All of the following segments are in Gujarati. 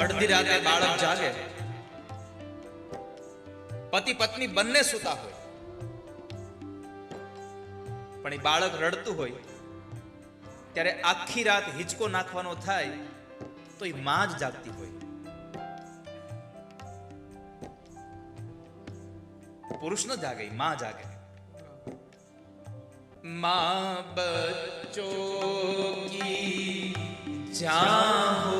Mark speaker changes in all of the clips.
Speaker 1: અડધી રાતે બાળક જાગે. પતિ પત્ની બંને સુતા હોય. પણ એ બાળક રડતું હોય. ત્યારે આખી રાત હિંચકો નાખવાનો થાય તો એ માં જ જાગતી હોય. પુરુષ ન જાગે માં જાગે. માં બચ્ચો કી જાહો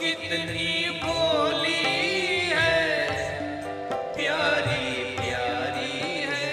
Speaker 2: कितनी बोली है, प्यारी प्यारी है।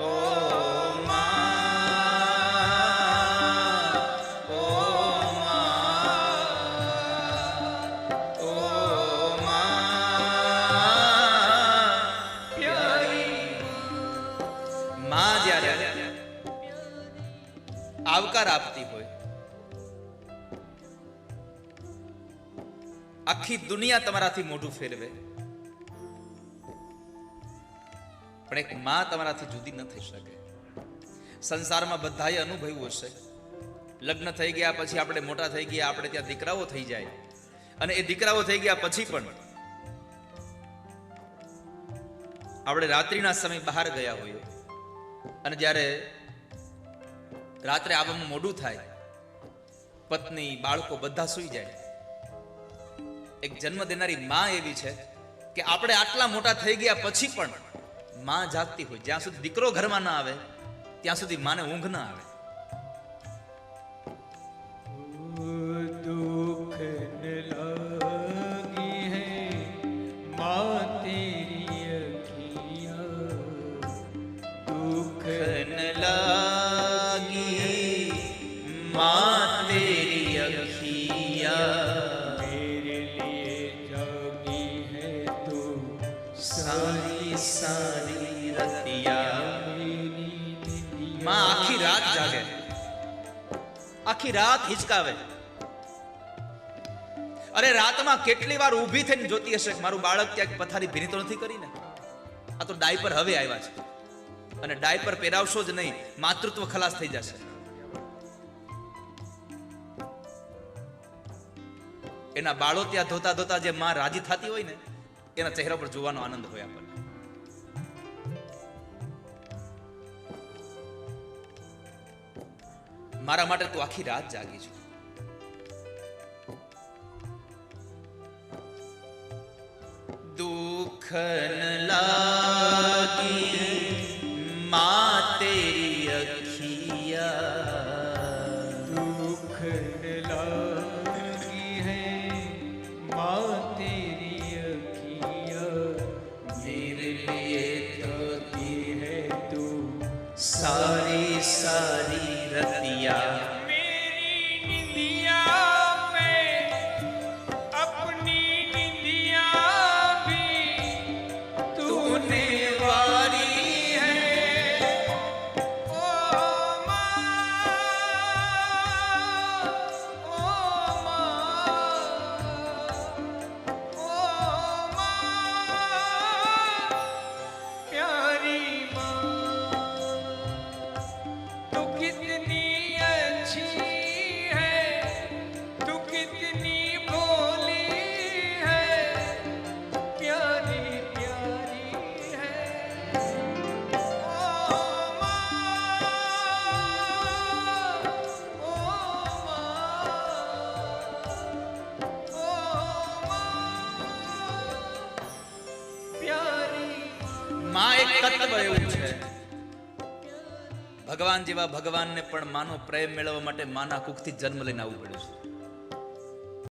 Speaker 2: ओ माँ ओ माँ ओ माँ, प्यारी। माँ
Speaker 1: जा आपका रापती होए। આખી દુનિયા તમારાથી મોઢું ફેરવે. પણ એક માં તમારાથી જુદી ન થઈ શકે. સંસારમાં બધાએ અનુભવ્યું હશે. લગ્ન થઈ ગયા પછી આપણે મોટા થઈ ગયા, આપણે ત્યાં દીકરાઓ થઈ જાય. અને એ દીકરાઓ થઈ ગયા પછી પણ આપણે રાત્રિના સમય બહાર ગયા હોઈએ. અને જ્યારે રાત્રે આવવામાં મોડું થાય, પત્ની, બાળકો બધા સૂઈ જાય. એક જન્મ દેનારી માં એવી છે કે આપણે આટલા મોટા થઈ ગયા પછી પણ માં જાગતી હોય. જ્યાં સુધી દીકરો ઘરમાં ના આવે, ત્યાં સુધી માને ઊંઘ ના આવે. જાગે. આખી રાત હિચકાવે. અરે, રાતમાં કેટલી વાર ઊભી થઈને જોતી હશે મારું બાળક ક્યાંક પથારી ભીની તો નથી કરીને? આ તો ડાયપર હવે આવ્યા છે. અને ડાયપર પહેરાવશો જ નહીં, માતૃત્વ ખલાસ થઈ જશે. એના બાળો ત્યાં ધોતા ધોતા જે માં રાજી થતી હોય ને, એના ચહેરા પર જોવાનો આનંદ હોય આપણને. મારા માટે તું આખી રાત જાગી છું દુખન લાગી મા તેરી અખિયા.
Speaker 2: દુખન લાગી હે મા તેરી અખિયા. તું સારી સારી that the uh, માં એક તત્વ એવું છે.
Speaker 1: ભગવાન જેવા ભગવાનને પણ માનો પ્રેમ મેળવવા માટે માના કુખથી જન્મ લઈને આવવું પડ્યું છે.